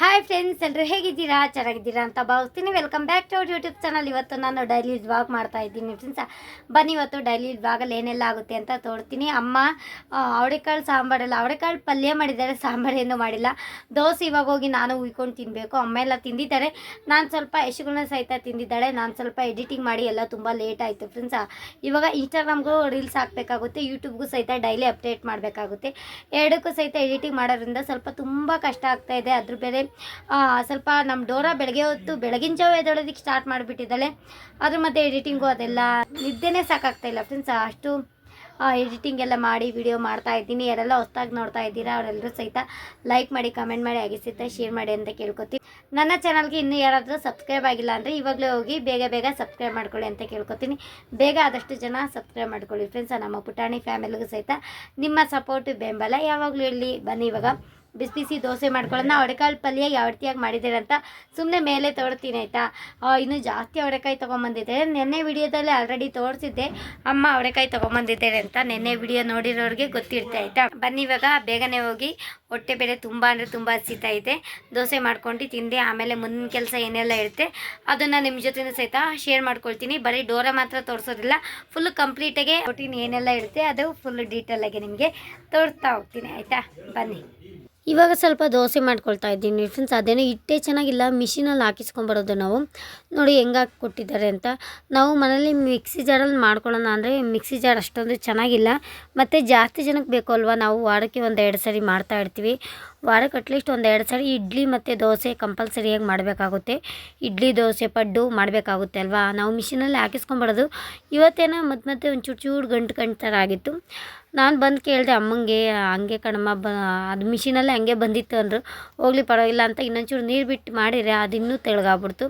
Hi friends ಎಲ್ಲರೂ ಹೇಗಿದ್ದೀರಾ? ಚೆನ್ನಾಗಿದ್ದೀರಾ ಅಂತ ಭಾವಿಸ್ತೀನಿ. Welcome back to our YouTube channel ಇವತ್ತು ನಾನು ಡೈಲಿ ವ್ಲಾಗ್ ಮಾಡ್ತಾ ಇದ್ದೀನಿ ಫ್ರೆಂಡ್ಸ್ ಬನ್ನಿ, ಇವತ್ತು ಡೈಲಿ ವ್ಲಾಗಲ್ಲಿ ಏನೆಲ್ಲ ಆಗುತ್ತೆ ಅಂತ ತೋರ್ತೀನಿ ಅಮ್ಮ ಅವಡೆಕಾಳು ಸಾಂಬಾರೆಲ್ಲ ಅವರೆಕಾಳು ಪಲ್ಯ ಮಾಡಿದ್ದಾರೆ ಸಾಂಬಾರೇನು ಮಾಡಿಲ್ಲ. ದೋಸೆ ಇವಾಗ ಹೋಗಿ ನಾನು ಉಯ್ಕೊಂಡು ತಿನ್ನಬೇಕು ಅಮ್ಮ ಎಲ್ಲ ತಿಂದಿದ್ದಾರೆ. ನಾನು ಸ್ವಲ್ಪ ಯಶುಗಳನ್ನ ಸಹಿತ ತಿಂದಿದ್ದಾಳೆ. ನಾನು ಸ್ವಲ್ಪ ಎಡಿಟಿಂಗ್ ಮಾಡಿ ಎಲ್ಲ ತುಂಬ ಲೇಟ್ ಆಯಿತು ಫ್ರೆಂಡ್ಸ್ ಇವಾಗ ಇನ್ಸ್ಟಾಗ್ರಾಮ್ಗೂ ರೀಲ್ಸ್ ಹಾಕಬೇಕಾಗುತ್ತೆ. ಯೂಟ್ಯೂಬ್ಗೂ ಸಹಿತ ಡೈಲಿ ಅಪ್ಡೇಟ್ ಮಾಡಬೇಕಾಗುತ್ತೆ. ಎರಡಕ್ಕೂ ಸಹಿತ ಎಡಿಟಿಂಗ್ ಮಾಡೋದ್ರಿಂದ ಸ್ವಲ್ಪ ತುಂಬ ಕಷ್ಟ ಆಗ್ತಾಯಿದೆ ಅದ್ರ ಬೇರೆ ಸ್ವಲ್ಪ ನಮ್ಮ ಡೋರಾ ಬೆಳಗ್ಗೆ ಹೊತ್ತು ಬೆಳಗಿನ ಜಾವ ಎದ್ದೊಳೋದಕ್ಕೆ ಸ್ಟಾರ್ಟ್ ಮಾಡಿಬಿಟ್ಟಿದ್ದಾಳೆ. ಅದ್ರ ಮತ್ತೆ ಎಡಿಟಿಂಗು ಅದೆಲ್ಲ ನಿದ್ದೆನೇ ಸಾಕಾಗ್ತಾ ಇಲ್ಲ ಫ್ರೆಂಡ್ಸ್ ಅಷ್ಟು ಎಡಿಟಿಂಗ್ ಎಲ್ಲ ಮಾಡಿ ವಿಡಿಯೋ ಮಾಡ್ತಾ ಇದ್ದೀನಿ. ಯಾರೆಲ್ಲ ಹೊಸ್ದಾಗಿ ನೋಡ್ತಾ ಇದ್ದೀರಾ ಅವರೆಲ್ಲರೂ ಸಹಿತ ಲೈಕ್ ಮಾಡಿ ಕಮೆಂಟ್ ಮಾಡಿ, ಹಾಗೆ ಸಹಿತ ಶೇರ್ ಮಾಡಿ ಅಂತ ಕೇಳ್ಕೊತೀನಿ ನನ್ನ ಚಾನಲ್ಗೆ ಇನ್ನೂ ಯಾರಾದರೂ ಸಬ್ಸ್ಕ್ರೈಬ್ ಆಗಿಲ್ಲ ಅಂದರೆ ಇವಾಗಲೇ ಹೋಗಿ ಬೇಗ ಬೇಗ ಸಬ್ಸ್ಕ್ರೈಬ್ ಮಾಡ್ಕೊಳ್ಳಿ ಅಂತ ಕೇಳ್ಕೊತೀನಿ. ಬೇಗ ಆದಷ್ಟು ಜನ ಸಬ್ಸ್ಕ್ರೈಬ್ ಮಾಡ್ಕೊಳ್ಳಿ ಫ್ರೆಂಡ್ಸ್ ನಮ್ಮ ಪುಟಾಣಿ ಫ್ಯಾಮಿಲಿಗೂ ಸಹಿತ ನಿಮ್ಮ ಸಪೋರ್ಟ್ ಬೆಂಬಲ ಯಾವಾಗಲೂ ಇಲ್ಲಿ ಬನ್ನಿ ಇವಾಗ. ಬಿಸಿ ಬಿಸಿ ದೋಸೆ ಮಾಡ್ಕೊಳ್ಳೋಣ ಅವರೆಕಾಳು ಪಲ್ಯ ಯಾವ ರೀತಿಯಾಗಿ ಮಾಡಿದ್ದೀರ ಅಂತ ಸುಮ್ಮನೆ ಮೇಲೆ ತೋರ್ತೀನಿ, ಆಯಿತಾ? ಇನ್ನೂ ಜಾಸ್ತಿ ಅವಡೆಕಾಯಿ ತೊಗೊಂಬಂದಿದ್ದಾರೆ ನೆನ್ನೆ ವಿಡಿಯೋದಲ್ಲಿ ಆಲ್ರೆಡಿ ತೋರಿಸಿದ್ದೆ. ಅಮ್ಮ ಅವಡೆಕಾಯಿ ತೊಗೊಂಬಂದಿದ್ದಾರೆ ಅಂತ ನೆನ್ನೆ ವಿಡಿಯೋ ನೋಡಿರೋರಿಗೆ ಗೊತ್ತಿರುತ್ತೆ, ಆಯಿತಾ? ಬನ್ನಿ ಇವಾಗ, ಬೇಗನೆ ಹೋಗಿ. ಹೊಟ್ಟೆ ಬೇರೆ ತುಂಬ ಅಂದರೆ ತುಂಬ ಹಸಿತಾ ಇದೆ. ದೋಸೆ ಮಾಡ್ಕೊಂಡು ತಿಂದೆ. ಆಮೇಲೆ ಮುಂದಿನ ಕೆಲಸ ಏನೆಲ್ಲ ಇರುತ್ತೆ, ಅದನ್ನು ನಿಮ್ಮ ಜೊತೆ ಸಹಿತ ಶೇರ್ ಮಾಡ್ಕೊಳ್ತೀನಿ. ಬರೀ ಡೋರ ಮಾತ್ರ ತೋರಿಸೋದಿಲ್ಲ. ಫುಲ್ ಕಂಪ್ಲೀಟಾಗೆ ಒಟ್ಟಿನ ಏನೆಲ್ಲ ಇರುತ್ತೆ, ಅದು ಫುಲ್ ಡೀಟೇಲಾಗಿ ನಿಮಗೆ ತೋರಿಸ್ತಾ ಹೋಗ್ತೀನಿ, ಆಯಿತಾ? ಬನ್ನಿ. ಇವಾಗ ಸ್ವಲ್ಪ ದೋಸೆ ಮಾಡ್ಕೊಳ್ತಾ ಇದ್ದೀನಿ ಫ್ರೆಂಡ್ಸ್ ಅದೇನೋ ಇಟ್ಟೇ ಚೆನ್ನಾಗಿಲ್ಲ ಮಿಷಿನಲ್ಲಿ ಹಾಕಿಸ್ಕೊಂಬರೋದು ನಾವು. ನೋಡಿ ಹೆಂಗೆ ಕೊಟ್ಟಿದ್ದಾರೆ ಅಂತ. ನಾವು ಮನೇಲಿ ಮಿಕ್ಸಿ ಜಾರಲ್ಲಿ ಮಾಡ್ಕೊಳ್ಳೋಣ ಅಂದರೆ ಮಿಕ್ಸಿ ಜಾರ್ ಅಷ್ಟೊಂದು ಚೆನ್ನಾಗಿಲ್ಲ. ಮತ್ತು ಜಾಸ್ತಿ ಜನಕ್ಕೆ ಬೇಕು ಅಲ್ವಾ? ನಾವು ವಾರಕ್ಕೆ ಒಂದು ಎರಡು ಸರಿ ಮಾಡ್ತಾ ಇರ್ತೀವಿ. ವಾರಕ್ಕೆ ಅಟ್ಲೀಸ್ಟ್ ಒಂದು ಎರಡು ಸರಿ ಇಡ್ಲಿ ಮತ್ತು ದೋಸೆ ಕಂಪಲ್ಸರಿಯಾಗಿ ಮಾಡಬೇಕಾಗುತ್ತೆ. ಇಡ್ಲಿ, ದೋಸೆ, ಪಡ್ಡು ಮಾಡಬೇಕಾಗುತ್ತೆ ಅಲ್ವಾ? ನಾವು ಮಿಷಿನಲ್ಲಿ ಹಾಕಿಸ್ಕೊಂಬಾರ್ದು ಇವತ್ತೇನೋ ಮತ್ತೆ ಮತ್ತೆ ಒಂದು ಚೂರು ಚೂರು ಗಂಟು ಗಂಟು ಥರ ಆಗಿತ್ತು. ನಾನು ಬಂದು ಕೇಳಿದೆ ಅಮ್ಮಂಗೆ, ಹಂಗೆ ಕಣಮ್ಮ ಬ, ಅದು ಮಿಷಿನಲ್ಲೇ ಹಂಗೆ ಬಂದಿತ್ತು ಅಂದರು. ಹೋಗ್ಲಿ ಪರವಾಗಿಲ್ಲ ಅಂತ ಇನ್ನೊಂಚೂರು ನೀರು ಬಿಟ್ಟು ಮಾಡಿದ್ರೆ ಅದು ಇನ್ನೂ ತೆಳಗಾಗ್ಬಿಡ್ತು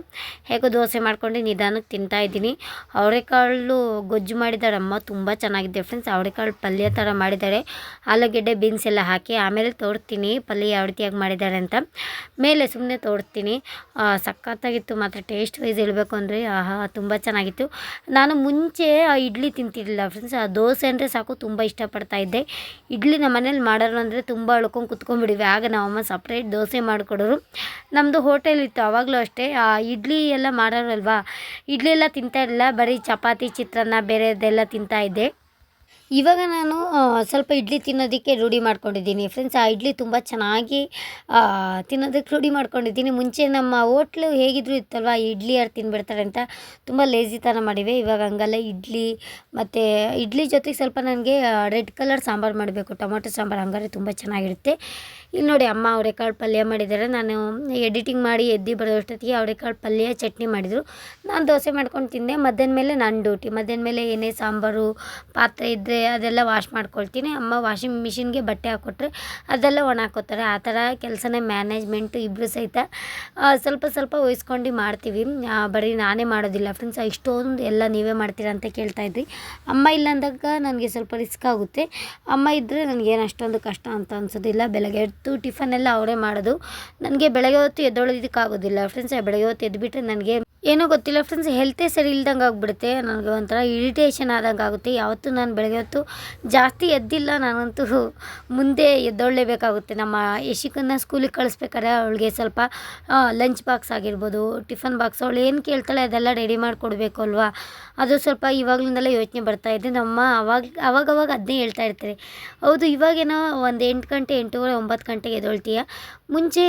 ಹೇಗೋ ದೋಸೆ ಮಾಡ್ಕೊಂಡು ನಿಧಾನಕ್ಕೆ ತಿಂತಾ ಇದ್ದೀನಿ. ಅವರೆಕಾಳು ಗೊಜ್ಜು ಮಾಡಿದ್ದಾರೆ ಅಮ್ಮ, ತುಂಬ ಚೆನ್ನಾಗಿದೆ ಫ್ರೆಂಡ್ಸ್ ಅವರೆಕಾಳು ಪಲ್ಯ ಥರ ಮಾಡಿದ್ದಾರೆ. ಆಲೂಗೆಡ್ಡೆ ಬೀನ್ಸ್ ಎಲ್ಲ ಹಾಕಿ ಆಮೇಲೆ ತೋರ್ತೀನಿ ಪಲ್ಯ ಯಾವ ರೀತಿಯಾಗಿ ಮಾಡಿದ್ದಾರೆ ಅಂತ ಮೇಲೆ ಸುಮ್ಮನೆ ತೋರಿಸ್ತೀನಿ. ಸಖತ್ತಾಗಿತ್ತು, ಮಾತ್ರ ಟೇಸ್ಟ್ ವೈಸ್ ಹೇಳಬೇಕು ಅಂದರೆ, ಆಹಾ, ತುಂಬ ಚೆನ್ನಾಗಿತ್ತು. ನಾನು ಮುಂಚೆ ಆ ಇಡ್ಲಿ ತಿಂತಿರಲಿಲ್ಲ ಫ್ರೆಂಡ್ಸ್ ಆ ದೋಸೆ ಅಂದರೆ ಸಾಕು, ತುಂಬ ಇಷ್ಟಪಡ್ತಾ ಇದ್ದೆ. ಇಡ್ಲಿ ನಮ್ಮ ಮನೇಲಿ ಮಾಡೋರು ಅಂದರೆ ತುಂಬ ಅಳ್ಕೊಂಡು ಕುತ್ಕೊಂಡ್ಬಿಡಿವಿ ಆಗ ನಮ್ಮಮ್ಮ ಸಪ್ರೇಟ್ ದೋಸೆ ಮಾಡಿಕೊಡೋರು. ನಮ್ಮದು ಹೋಟೆಲ್ ಇತ್ತು ಆವಾಗಲೂ ಅಷ್ಟೇ. ಆ ಇಡ್ಲಿ ಎಲ್ಲ ಮಾಡೋರು ಅಲ್ವಾ ಇಡ್ಲಿ ಎಲ್ಲ ತಿಂತಾ ಇರಲಿಲ್ಲ, ಬರೀ ಚಪಾತಿ, ಚಿತ್ರಾನ್ನ, ಬೇರೆದೆಲ್ಲ ತಿಂತಾ ಇದ್ದೆ. ಇವಾಗ ನಾನು ಸ್ವಲ್ಪ ಇಡ್ಲಿ ತಿನ್ನೋದಕ್ಕೆ ರೂಢಿ ಮಾಡ್ಕೊಂಡಿದ್ದೀನಿ. ಫ್ರೆಂಡ್ಸ್ ಆ ಇಡ್ಲಿ ತುಂಬ ಚೆನ್ನಾಗಿ ತಿನ್ನೋದಕ್ಕೆ ರೂಢಿ ಮಾಡ್ಕೊಂಡಿದ್ದೀನಿ. ಮುಂಚೆ ನಮ್ಮ ಹೋಟ್ಲು ಹೇಗಿದ್ರು ಇತ್ತಲ್ವ, ಇಡ್ಲಿ ಯಾರು ತಿನ್ಬಿಡ್ತಾರೆ ಅಂತ ತುಂಬ ಲೇಜಿತನ ಮಾಡಿವೆ. ಇವಾಗ ಹಂಗಲ್ಲ, ಇಡ್ಲಿ ಮತ್ತು ಇಡ್ಲಿ ಜೊತೆಗೆ ಸ್ವಲ್ಪ ನನಗೆ ರೆಡ್ ಕಲರ್ ಸಾಂಬಾರು ಮಾಡಬೇಕು. ಟೊಮೊಟೊ ಸಾಂಬಾರು ಹಂಗಾದ್ರೆ ತುಂಬ ಚೆನ್ನಾಗಿರುತ್ತೆ. ಇಲ್ಲಿ ನೋಡಿ ಅಮ್ಮ ಅವರೆಕಾಳು ಪಲ್ಯ ಮಾಡಿದ್ದಾರೆ. ನಾನು ಎಡಿಟಿಂಗ್ ಮಾಡಿ ಎದ್ದು ಬರೋಷ್ಟೊತ್ತಿಗೆ ಅವರೆಕಾಳು ಪಲ್ಯ, ಚಟ್ನಿ ಮಾಡಿದರು. ನಾನು ದೋಸೆ ಮಾಡ್ಕೊಂಡು ತಿಂದೆ. ಮಧ್ಯಾಹ್ನ ಮೇಲೆ ನನ್ನ ಡ್ಯೂಟಿ ಮಧ್ಯಾಹ್ನ ಮೇಲೆ ಏನೇ ಸಾಂಬಾರು, ಪಾತ್ರೆ ಇದ್ದರೆ ಅದೆಲ್ಲ ವಾಶ್ ಮಾಡ್ಕೊಳ್ತೀನಿ. ಅಮ್ಮ ವಾಷಿಂಗ್ ಮಿಷಿನ್ಗೆ ಬಟ್ಟೆ ಹಾಕ್ಕೊಟ್ರೆ ಅದೆಲ್ಲ ಒಣ ಹಾಕೋತಾರೆ ಆ ಥರ ಕೆಲಸನೇ ಮ್ಯಾನೇಜ್ಮೆಂಟು ಇಬ್ಬರು ಸಹಿತ ಸ್ವಲ್ಪ ಸ್ವಲ್ಪ ವಹಿಸ್ಕೊಂಡು ಮಾಡ್ತೀವಿ. ಬರೀ ನಾನೇ ಮಾಡೋದಿಲ್ಲ ಫ್ರೆಂಡ್ಸ್ ಇಷ್ಟೊಂದು ಎಲ್ಲ ನೀವೇ ಮಾಡ್ತೀರಾ ಅಂತ ಕೇಳ್ತಾ ಇದ್ರಿ. ಅಮ್ಮ ಇಲ್ಲ ಅಂದಾಗ ನನಗೆ ಸ್ವಲ್ಪ ರಿಸ್ಕ್ ಆಗುತ್ತೆ. ಅಮ್ಮ ಇದ್ದರೆ ನನಗೇನು ಅಷ್ಟೊಂದು ಕಷ್ಟ ಅಂತ ಅನ್ಸೋದಿಲ್ಲ. ಬೆಳಗ್ಗೆ ಟಿಫನ್ ಎಲ್ಲ ಅವರೇ ಮಾಡೋದು. ನನಗೆ ಬೆಳಗ್ಗೆ ಹೊತ್ತು ಎದ್ದೊಳೋದಕ್ಕಾಗೋದಿಲ್ಲ. ಫ್ರೆಂಡ್ಸ್ ಬೆಳಗ್ಗೆ ಹೊತ್ತು ಎದ್ದುಬಿಟ್ರೆ ನನಗೆ ಏನೋ ಗೊತ್ತಿಲ್ಲ ಫ್ರೆಂಡ್ಸ್ ಹೆಲ್ತೇ ಸರಿ ಇಲ್ದಂಗೆ ಆಗ್ಬಿಡುತ್ತೆ. ನನಗೆ ಒಂಥರ ಇರಿಟೇಷನ್ ಆದಂಗೆ ಆಗುತ್ತೆ. ಯಾವತ್ತೂ ನಾನು ಬೆಳಗ್ಗೆ ಹೊತ್ತು ಜಾಸ್ತಿ ಎದ್ದಿಲ್ಲ, ನಾನಂತೂ ಮುಂದೆ ಎದ್ದೊಳ್ಳೇಬೇಕಾಗುತ್ತೆ ನಮ್ಮ ಯಶಿಕನ್ನ ಸ್ಕೂಲಿಗೆ ಕಳಿಸ್ಬೇಕಾದ್ರೆ ಅವಳಿಗೆ ಸ್ವಲ್ಪ ಲಂಚ್ ಬಾಕ್ಸ್ ಆಗಿರ್ಬೋದು ಟಿಫನ್ ಬಾಕ್ಸ್ ಅವಳು ಏನು ಕೇಳ್ತಾಳೆ ಅದೆಲ್ಲ ರೆಡಿ ಮಾಡಿಕೊಡ್ಬೇಕು ಅಲ್ವಾ? ಅದು ಸ್ವಲ್ಪ ಇವಾಗಲಿಂದೆಲ್ಲ ಯೋಚನೆ ಬರ್ತಾ ಇದೆ. ನಮ್ಮ ಅವಾಗ, ಅವಾಗವಾಗ ಅದನ್ನೇ ಹೇಳ್ತಾ ಇರ್ತಾರೆ. ಹೌದು, ಇವಾಗೇನೋ ಒಂದು ಎಂಟು ಗಂಟೆ, ಎಂಟೂವರೆ, ಒಂಬತ್ತು ಗಂಟೆಗೆ ಎದ್ದೊಳ್ತೀಯ. ಮುಂಚೆ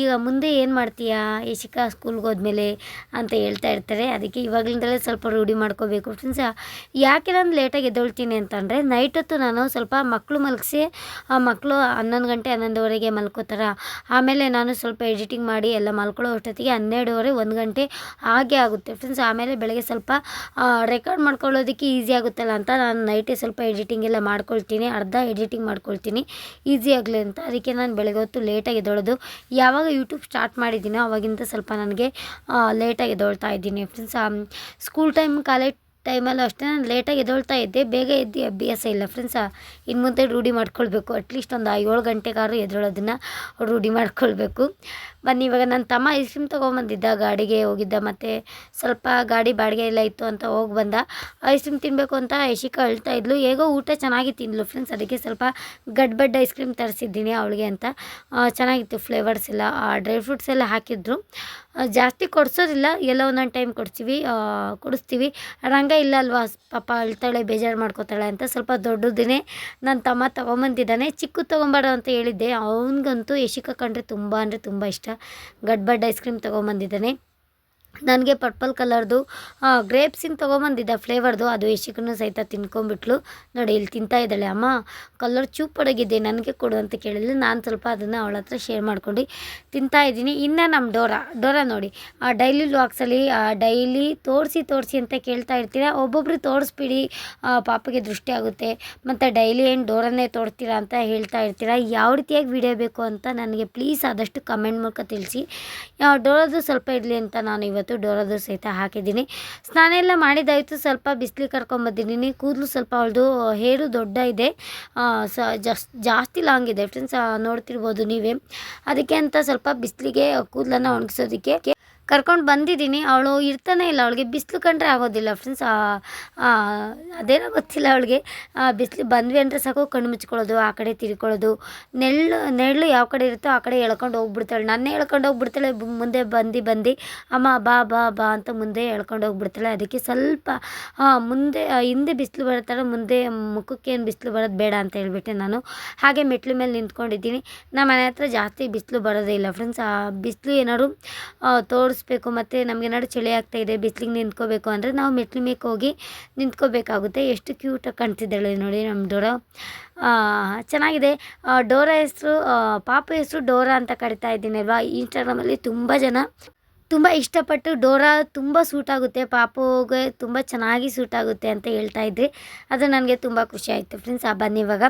ಈಗ ಮುಂದೆ ಏನು ಮಾಡ್ತೀಯಾ ಯಶಿಕಾ ಸ್ಕೂಲ್ಗೆ ಹೋದ್ಮೇಲೆ? ಅಂತ ಹೇಳ್ತಾ ಇರ್ತಾರೆ. ಅದಕ್ಕೆ ಇವಾಗಲಿಂದಲೇ ಸ್ವಲ್ಪ ರೂಢಿ ಮಾಡ್ಕೋಬೇಕು. ಫ್ರೆಂಡ್ಸ್ ಯಾಕೆ ನಾನು ಲೇಟಾಗಿ ಎದ್ದೊಳ್ತೀನಿ ಅಂತಂದರೆ ನೈಟ್ ಹೊತ್ತು ನಾನು ಸ್ವಲ್ಪ ಮಕ್ಕಳು ಮಲಗಿಸಿ, ಆ ಮಕ್ಕಳು ಹನ್ನೊಂದು ಗಂಟೆ ಹನ್ನೊಂದುವರೆಗೆ ಮಲ್ಕೋತಾರೆ. ಆಮೇಲೆ ನಾನು ಸ್ವಲ್ಪ ಎಡಿಟಿಂಗ್ ಮಾಡಿ ಎಲ್ಲ ಮಲ್ಕೊಳ್ಳೋ ಅಷ್ಟೊತ್ತಿಗೆ ಹನ್ನೆರಡುವರೆ, ಒಂದು ಗಂಟೆ ಹಾಗೆ ಆಗುತ್ತೆ. ಫ್ರೆಂಡ್ಸ್ ಆಮೇಲೆ ಬೆಳಗ್ಗೆ ಸ್ವಲ್ಪ ರೆಕಾರ್ಡ್ ಮಾಡ್ಕೊಳ್ಳೋದಕ್ಕೆ ಈಸಿ ಆಗುತ್ತಲ್ಲ ಅಂತ ನಾನು ನೈಟೇ ಸ್ವಲ್ಪ ಎಡಿಟಿಂಗ್ ಎಲ್ಲ ಮಾಡ್ಕೊಳ್ತೀನಿ, ಅರ್ಧ ಎಡಿಟಿಂಗ್ ಮಾಡ್ಕೊಳ್ತೀನಿ ಈಸಿ ಆಗಲಿ ಅಂತ. ಅದಕ್ಕೆ ನಾನು ಬೆಳಗ್ಗೆ ಹೊತ್ತು ಲೇಟಾಗಿ ಎದ್ದೊಳೋದು. ಯಾವಾಗ ಯೂಟ್ಯೂಬ್ ಸ್ಟಾರ್ಟ್ ಮಾಡಿದ್ದೀನೋ ಅವಾಗಿಂದ ಸ್ವಲ್ಪ ನನಗೆ ಲೇಟಾಗಿ ಎದ್ದೊಳ್ತಾ ಇದ್ದೀನಿ ಫ್ರೆಂಡ್ಸ್. ಸ್ಕೂಲ್ ಟೈಮ್ ಕಾಲೇಜ್ ಟೈಮಲ್ಲೂ ಅಷ್ಟೇ ನಾನು ಲೇಟಾಗಿ ಎದ್ದೊಳ್ತಾ ಇದ್ದೆ. ಬೇಗ ಎದ್ದು ಅಭ್ಯಾಸ ಇಲ್ಲ ಫ್ರೆಂಡ್ಸ್. ಇನ್ನು ಮುಂದೆ ರೂಢಿ ಮಾಡ್ಕೊಳ್ಬೇಕು. ಅಟ್ಲೀಸ್ಟ್ ಒಂದು ಏಳು ಗಂಟೆಗಾದ್ರೂ ಎದ್ದೇಳೋದನ್ನು ರೂಢಿ ಮಾಡ್ಕೊಳ್ಬೇಕು. ಬನ್ನಿ, ಇವಾಗ ನನ್ನ ತಮ್ಮ ಐಸ್ ಕ್ರೀಮ್ ತೊಗೊಂಬಂದಿದ್ದ ಗಾಡಿಗೆ ಹೋಗಿದ್ದ, ಮತ್ತು ಸ್ವಲ್ಪ ಗಾಡಿ ಬಾಡಿಗೆ ಎಲ್ಲ ಇತ್ತು ಅಂತ ಹೋಗಿ ಬಂದ. ಐಸ್ ಕ್ರೀಮ್ ತಿನ್ನಬೇಕು ಅಂತ ಯಶಿಕಾ ಅಳ್ತಾ ಇದ್ಲು. ಹೇಗೋ ಊಟ ಚೆನ್ನಾಗಿ ತಿಂದ್ಲು ಫ್ರೆಂಡ್ಸ್ ಅದಕ್ಕೆ ಸ್ವಲ್ಪ ಗಡ್ಬಡ್ ಐಸ್ ಕ್ರೀಮ್ ತರಿಸಿದ್ದೀನಿ ಅವಳಿಗೆ ಅಂತ. ಚೆನ್ನಾಗಿತ್ತು ಫ್ಲೇವರ್ಸ್ ಎಲ್ಲ. ಡ್ರೈ ಫ್ರೂಟ್ಸ್ ಎಲ್ಲ ಹಾಕಿದ್ರು. ಜಾಸ್ತಿ ಕೊಡಿಸೋದಿಲ್ಲ, ಎಲ್ಲ ಒಂದೊಂದು ಟೈಮ್ ಕೊಡ್ತೀವಿ ಕೊಡಿಸ್ತೀವಿ. ರಂಗ ಇಲ್ಲ ಅಲ್ವಾ, ಪಾಪ ಅಳ್ತಾಳೆ, ಬೇಜಾರು ಮಾಡ್ಕೋತಾಳೆ ಅಂತ ಸ್ವಲ್ಪ ದೊಡ್ಡದೇ ನನ್ನ ತಮ್ಮ ತೊಗೊಂಬಂದಿದ್ದಾನೆ. ಚಿಕ್ಕ ತೊಗೊಂಬಾರ ಅಂತ ಹೇಳಿದ್ದೆ. ಅವನಿಗಂತೂ ಯಶಿಕ ಕಂಡ್ರೆ ತುಂಬ ಅಂದರೆ ತುಂಬ ಇಷ್ಟ. ಗಡ್ಬಡ್ ಐಸ್ ಕ್ರೀಮ್ ತೊಗೊಂಬಂದಿದ್ದಾನೆ. ನನಗೆ ಪರ್ಪಲ್ ಕಲರ್ದು ಗ್ರೇಪ್ಸಿಂದ ತೊಗೊಂಬಂದಿದ್ದೆ ಫ್ಲೇವರ್ದು ಅದು ಎಷ್ಟಕ್ಕೂ ಸಹಿತ ತಿನ್ಕೊಂಬಿಟ್ಲು ನೋಡಿ, ಇಲ್ಲಿ ತಿಂತಾ ಇದ್ದಾಳೆ. ಅಮ್ಮ ಕಲರ್ ಚೂಪ್ ಒಡಗಿದೆ ನನಗೆ ಕೊಡು ಅಂತ ಕೇಳಿದ್ಲು. ನಾನು ಸ್ವಲ್ಪ ಅದನ್ನು ಅವಳ ಹತ್ರ ಶೇರ್ ಮಾಡ್ಕೊಂಡು ತಿಂತಾ ಇದ್ದೀನಿ. ಇನ್ನು ನಮ್ಮ ಡೋರಾ ಡೋರಾ ನೋಡಿ. ಆ ಡೈಲಿ ವ್ಲಾಗ್ಸಲ್ಲಿ ಡೈಲಿ ತೋರಿಸಿ ತೋರಿಸಿ ಅಂತ ಕೇಳ್ತಾ ಇರ್ತೀರಾ? ಒಬ್ಬೊಬ್ಬರು ತೋರಿಸ್ಬಿಡಿ ಪಾಪಗೆ ದೃಷ್ಟಿ ಆಗುತ್ತೆ. ಮತ್ತು ಡೈಲಿ ಏನು ಡೋರನ್ನೇ ತೋರಿಸ್ತೀರಾ ಅಂತ ಹೇಳ್ತಾ ಇರ್ತೀರಾ? ಯಾವ ರೀತಿಯಾಗಿ ವಿಡಿಯೋ ಬೇಕು ಅಂತ ನನಗೆ ಪ್ಲೀಸ್ ಆದಷ್ಟು ಕಮೆಂಟ್ ಮೂಲಕ ತಿಳಿಸಿ. ಡೋರದು ಸ್ವಲ್ಪ ಇರಲಿ ಅಂತ ನಾನು ಇವತ್ತು ಡೋರದು ಸಹಿತ ಹಾಕಿದ್ದೀನಿ. ಸ್ನಾನ ಎಲ್ಲ ಮಾಡಿದಾಯಿತು, ಸ್ವಲ್ಪ ಬಿಸಿಲಿಗೆ ಕರ್ಕೊಂಬಂದಿದ್ದೀನಿ ಕೂದಲು ಸ್ವಲ್ಪ ಅವಳದು ಹೇರು ದೊಡ್ಡ ಇದೆ. ಸ, ಜಾಸ್, ಜಾಸ್ತಿ ಲಾಂಗ್ ಇದೆ. ಫ್ರೆಂಡ್ಸ್ ನೋಡ್ತಿರ್ಬೋದು ನೀವೇ. ಅದಕ್ಕೆ ಅಂತ ಸ್ವಲ್ಪ ಬಿಸಿಲಿಗೆ, ಕೂದಲನ್ನು ಒಣಗಿಸೋದಕ್ಕೆ ಕರ್ಕೊಂಡು ಬಂದಿದ್ದೀನಿ. ಅವಳು ಇರ್ತಾನೆ ಇಲ್ಲ. ಅವಳಿಗೆ ಬಿಸಿಲು ಕಂಡ್ರೆ ಆಗೋದಿಲ್ಲ ಫ್ರೆಂಡ್ಸ್ ಅದೇನೋ ಗೊತ್ತಿಲ್ಲ ಅವಳಿಗೆ. ಬಿಸಿಲು ಬಂದ್ವಿ ಅಂದರೆ ಸಾಕು ಕಣ್ಣು ಮುಚ್ಕೊಳ್ಳೋದು ಆ ಕಡೆ ತಿರ್ಕೊಳ್ಳೋದು. ನೆಳ್ಳು ನೆರಳು ಯಾವ ಕಡೆ ಇರುತ್ತೋ ಆ ಕಡೆ ಎಳ್ಕೊಂಡು ಹೋಗ್ಬಿಡ್ತಾಳೆ. ನನ್ನೇ ಎಳ್ಕೊಂಡು ಹೋಗ್ಬಿಡ್ತಾಳೆ ಮುಂದೆ ಬಂದು ಬಂದು ಅಮ್ಮ ಬಾ ಬಾ ಬಾ ಅಂತ ಮುಂದೆ ಎಳ್ಕೊಂಡು ಹೋಗ್ಬಿಡ್ತಾಳೆ. ಅದಕ್ಕೆ ಸ್ವಲ್ಪ ಮುಂದೆ ಹಿಂದೆ ಬಿಸಿಲು ಬರುತ್ತಾಳೆ ಮುಂದೆ ಮುಖಕ್ಕೆ ಏನು ಬಿಸಿಲು ಬರೋದು ಬೇಡ ಅಂತ ಹೇಳಿಬಿಟ್ಟೆ ನಾನು. ಹಾಗೆ ಮೆಟ್ಲು ಮೇಲೆ ನಿಂತ್ಕೊಂಡಿದ್ದೀನಿ. ನಮ್ಮ ಮನೆ ಹತ್ರ ಜಾಸ್ತಿ ಬಿಸಿಲು ಬರೋದೇ ಇಲ್ಲ ಫ್ರೆಂಡ್ಸ್ ಆ ಬಿಸಿಲು ಏನಾದ್ರು ಆ, ತೋರಿಸ್ಬೇಕು, ಮತ್ತು ನಮಗೆ ಏನಾದ್ರು ಚಳಿ ಇದೆ, ಬಿಸಿಲಿಗೆ ನಿಂತ್ಕೋಬೇಕು ಅಂದರೆ ನಾವು ಮೆಟ್ಲು ಮೇಕ್ ಹೋಗಿ ನಿಂತ್ಕೋಬೇಕಾಗುತ್ತೆ. ಎಷ್ಟು ಕ್ಯೂಟಾಗಿ ಕಾಣ್ತಿದ್ದಾಳೆ ನೋಡಿ ನಮ್ಮ ಡೋರ. ಚೆನ್ನಾಗಿದೆ. ಡೋರ ಡೋರಾ ಹೆಸರು ಪಾಪ ಹೆಸರು ಡೋರ ಅಂತ ಕರಿತಾ ಇದ್ದೀನಿ ಅಲ್ವಾ? ಇನ್ಸ್ಟಾಗ್ರಾಮಲ್ಲಿ ತುಂಬ ಜನ ತುಂಬ ಇಷ್ಟಪಟ್ಟು ಡೋರಾ ತುಂಬ ಸೂಟ್ ಆಗುತ್ತೆ, ಪಾಪುಗೆ ತುಂಬ ಚೆನ್ನಾಗಿ ಸೂಟ್ ಆಗುತ್ತೆ ಅಂತ ಹೇಳ್ತಾ ಇದ್ರಿ. ಅದು ನನಗೆ ತುಂಬ ಖುಷಿ ಆಯಿತು. ಫ್ರೆಂಡ್ಸ್ ಆ, ಬನ್ನಿ ಇವಾಗ.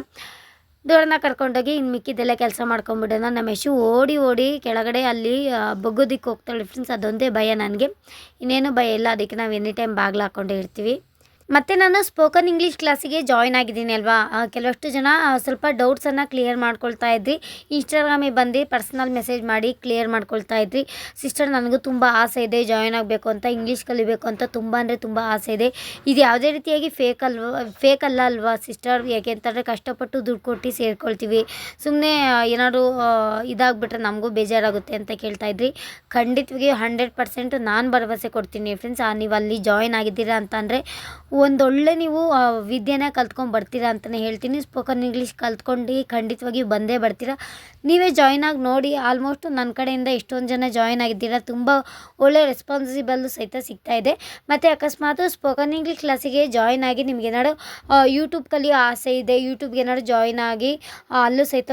ಡೋರನ್ನ ಕರ್ಕೊಂಡೋಗಿ ಇನ್ನು ಮಿಕ್ಕಿದ್ದೆಲ್ಲ ಕೆಲಸ ಮಾಡ್ಕೊಂಬಿಡೋಣ. ನಮ್ಮ ಯಶು ಓಡಿ ಓಡಿ ಕೆಳಗಡೆ ಅಲ್ಲಿ ಬಗ್ಗೋದಿಕ್ಕೆ ಹೋಗ್ತಾಳೆ. ಫ್ರೆಂಡ್ಸ್ ಅದೊಂದೇ ಭಯ ನನಗೆ. ಇನ್ನೇನು ಭಯ ಇಲ್ಲ. ಅದಕ್ಕೆ ನಾವು ಎನಿ ಟೈಮ್ ಬಾಗಿಲು ಹಾಕ್ಕೊಂಡೇ ಇರ್ತೀವಿ. ಮತ್ತು ನಾನು ಸ್ಪೋಕನ್ ಇಂಗ್ಲೀಷ್ ಕ್ಲಾಸಿಗೆ ಜಾಯ್ನ್ ಆಗಿದ್ದೀನಿ ಅಲ್ವಾ? ಕೆಲವಷ್ಟು ಜನ ಸ್ವಲ್ಪ ಡೌಟ್ಸನ್ನು ಕ್ಲಿಯರ್ ಮಾಡ್ಕೊಳ್ತಾ ಇದ್ರಿ. ಇನ್ಸ್ಟಾಗ್ರಾಮಿಗೆ ಬಂದು ಪರ್ಸ್ನಲ್ ಮೆಸೇಜ್ ಮಾಡಿ ಕ್ಲಿಯರ್ ಮಾಡ್ಕೊಳ್ತಾ ಇದ್ರಿ. ಸಿಸ್ಟರ್ ನನಗೂ ತುಂಬ ಆಸೆ ಇದೆ ಜಾಯ್ನ್ ಆಗಬೇಕು ಅಂತ ಇಂಗ್ಲೀಷ್ ಕಲಿಬೇಕು ಅಂತ, ತುಂಬ ಅಂದರೆ ತುಂಬ ಆಸೆ ಇದೆ. ಇದು ಯಾವುದೇ ರೀತಿಯಾಗಿ ಫೇಕ್ ಅಲ್ವಾ ಫೇಕ್ ಅಲ್ಲ ಅಲ್ವಾ ಸಿಸ್ಟರ್ ಯಾಕೆಂತಂದರೆ ಕಷ್ಟಪಟ್ಟು ದುಡ್ಡು ಕೊಟ್ಟು ಸೇರ್ಕೊಳ್ತೀವಿ. ಸುಮ್ಮನೆ ಏನಾದರೂ ಇದಾಗ್ಬಿಟ್ರೆ ನಮಗೂ ಬೇಜಾರಾಗುತ್ತೆ ಅಂತ ಕೇಳ್ತಾ ಇದ್ರಿ. ಖಂಡಿತವಾಗಿ ಹಂಡ್ರೆಡ್ ಪರ್ಸೆಂಟ್ ನಾನು ಭರವಸೆ ಕೊಡ್ತೀನಿ ಫ್ರೆಂಡ್ಸ್ ನೀವು ಅಲ್ಲಿ ಜಾಯ್ನ್ ಆಗಿದ್ದೀರಾ ಅಂತಂದರೆ ಒಂದೊಳ್ಳೆ ನೀವು ವಿದ್ಯೆನ ಕಲ್ತ್ಕೊಂಡು ಬರ್ತೀರಾ ಅಂತಲೇ ಹೇಳ್ತೀನಿ. ಸ್ಪೋಕನ್ ಇಂಗ್ಲೀಷ್ ಕಲ್ತ್ಕೊಂಡು ಖಂಡಿತವಾಗಿ ಬಂದೇ ಬರ್ತೀರಾ. ನೀವೇ ಜಾಯ್ನ್ ಆಗಿ ನೋಡಿ ಆಲ್ಮೋಸ್ಟ್ ನನ್ನ ಕಡೆಯಿಂದ ಎಷ್ಟೊಂದು ಜನ ಜಾಯ್ನ್ ಆಗಿದ್ದೀರಾ. ತುಂಬ ಒಳ್ಳೆ ರೆಸ್ಪಾನ್ಸಿಬಲ್ ಸಹಿತ ಸಿಗ್ತಾ ಇದೆ. ಮತ್ತು ಅಕಸ್ಮಾತ್ ಸ್ಪೋಕನ್ ಇಂಗ್ಲೀಷ್ ಕ್ಲಾಸಿಗೆ ಜಾಯ್ನ್ ಆಗಿ ನಿಮ್ಗೆ ಏನಾದ್ರು ಯೂಟ್ಯೂಬ್ ಕಲಿಯೋ ಆಸೆ ಇದೆ ಯೂಟ್ಯೂಬ್ಗೆ ಏನಾದ್ರು ಜಾಯ್ನ್ ಆಗಿ ಅಲ್ಲೂ ಸಹಿತ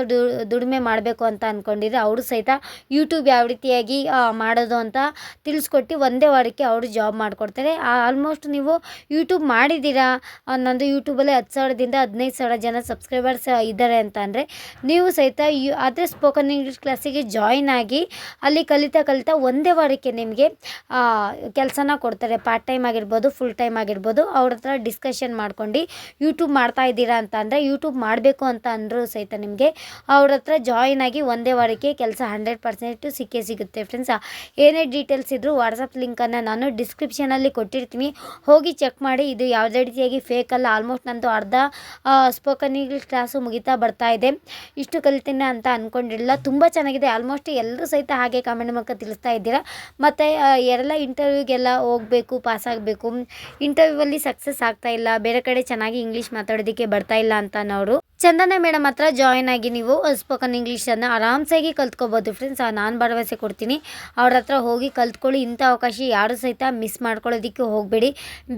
ದುಡಿಮೆ ಮಾಡಬೇಕು ಅಂತ ಅಂದ್ಕೊಂಡಿದ್ರೆ ಅವರು ಸಹಿತ ಯೂಟ್ಯೂಬ್ ಯಾವ ರೀತಿಯಾಗಿ ಮಾಡೋದು ಅಂತ ತಿಳಿಸ್ಕೊಟ್ಟು ಒಂದೇ ವಾರಕ್ಕೆ ಅವರು ಜಾಬ್ ಮಾಡಿಕೊಡ್ತಾರೆ. ಆಲ್ಮೋಸ್ಟ್ ನೀವು ಯೂಟ್ಯೂಬ್ ಮಾಡಿದ್ದೀರಾ ನಂದು ಯೂಟ್ಯೂಬಲ್ಲಿ ಹತ್ತು ಸಾವಿರದಿಂದ ಹದಿನೈದು ಸಾವಿರ ಜನ ಸಬ್ಸ್ಕ್ರೈಬರ್ಸ್ ಇದ್ದಾರೆ ಅಂತ ಅಂದರೆ ನೀವು ಸಹಿತ ಯು ಅದೇ ಸ್ಪೋಕನ್ ಇಂಗ್ಲೀಷ್ ಕ್ಲಾಸಿಗೆ ಜಾಯ್ನ್ ಆಗಿ ಅಲ್ಲಿ ಕಲಿತಾ ಕಲಿತಾ ಒಂದೇ ವಾರಕ್ಕೆ ನಿಮಗೆ ಕೆಲಸನ ಕೊಡ್ತಾರೆ. ಪಾರ್ಟ್ ಟೈಮ್ ಆಗಿರ್ಬೋದು ಫುಲ್ ಟೈಮ್ ಆಗಿರ್ಬೋದು, ಅವ್ರ ಹತ್ರ ಡಿಸ್ಕಷನ್ ಮಾಡ್ಕೊಂಡು ಯೂಟ್ಯೂಬ್ ಮಾಡ್ತಾ ಇದ್ದೀರಾ ಅಂತ ಅಂದರೆ ಯೂಟ್ಯೂಬ್ ಮಾಡಬೇಕು ಅಂತ ಅಂದರೂ ಸಹಿತ ನಿಮಗೆ ಅವ್ರ ಹತ್ರ ಜಾಯ್ನ್ ಆಗಿ ಒಂದೇ ವಾರಕ್ಕೆ ಕೆಲಸ ಹಂಡ್ರೆಡ್ ಪರ್ಸೆಂಟು ಸಿಕ್ಕೇ ಸಿಗುತ್ತೆ ಫ್ರೆಂಡ್ಸ್ ಏನೇ ಡೀಟೇಲ್ಸ್ ಇದ್ದರೂ ವಾಟ್ಸಪ್ ಲಿಂಕನ್ನು ನಾನು ಡಿಸ್ಕ್ರಿಪ್ಷನಲ್ಲಿ ಕೊಟ್ಟಿರ್ತೀನಿ. ಹೋಗಿ ಚೆಕ್ ಮಾಡಿ, ಇದು ಯಾವುದೇ ರೀತಿಯಾಗಿ ಫೇಕ್ ಅಲ್ಲ. ಆಲ್ಮೋಸ್ಟ್ ನಂದು ಅರ್ಧ ಸ್ಪೋಕನ್ ಇಂಗ್ಲೀಷ್ ಕ್ಲಾಸು ಮುಗಿತಾ ಬರ್ತಾ ಇದೆ. ಇಷ್ಟು ಕಲಿತೀನಿ ಅಂತ ಅಂದ್ಕೊಂಡಿಲ್ಲ ತುಂಬ ಚೆನ್ನಾಗಿದೆ. ಆಲ್ಮೋಸ್ಟ್ ಎಲ್ಲರೂ ಸಹಿತ ಹಾಗೆ ಕಾಮೆಂಟ್ ಮೂಲಕ ತಿಳಿಸ್ತಾ ಇದ್ದೀರಾ. ಮತ್ತು ಯಾರೆಲ್ಲ ಇಂಟರ್ವ್ಯೂಗೆಲ್ಲ ಹೋಗಬೇಕು ಪಾಸ್ ಆಗಬೇಕು. ಇಂಟರ್ವ್ಯೂವಲ್ಲಿ ಸಕ್ಸಸ್ ಆಗ್ತಾ ಇಲ್ಲ. ಬೇರೆ ಕಡೆ ಚೆನ್ನಾಗಿ ಇಂಗ್ಲೀಷ್ ಮಾತಾಡೋದಕ್ಕೆ ಬರ್ತಾ ಇಲ್ಲ ಅಂತ ಅನ್ನೋರು ಚಂದನ ಮೇಡಮ್ ಹತ್ರ ಜಾಯ್ನ್ ಆಗಿ ನೀವು ಸ್ಪೋಕನ್ ಇಂಗ್ಲೀಷನ್ನು ಆರಾಮ್ಸಾಗಿ ಕಲ್ತ್ಕೋಬೋದು. ಫ್ರೆಂಡ್ಸ್ ನಾನು ಭರವಸೆ ಕೊಡ್ತೀನಿ. ಅವ್ರ ಹತ್ರ ಹೋಗಿ ಕಲ್ತ್ಕೊಳ್ಳಿ. ಇಂಥ ಅವಕಾಶ ಯಾರು ಸಹಿತ ಮಿಸ್ ಮಾಡ್ಕೊಳ್ಳೋದಕ್ಕೆ ಹೋಗಬೇಡಿ.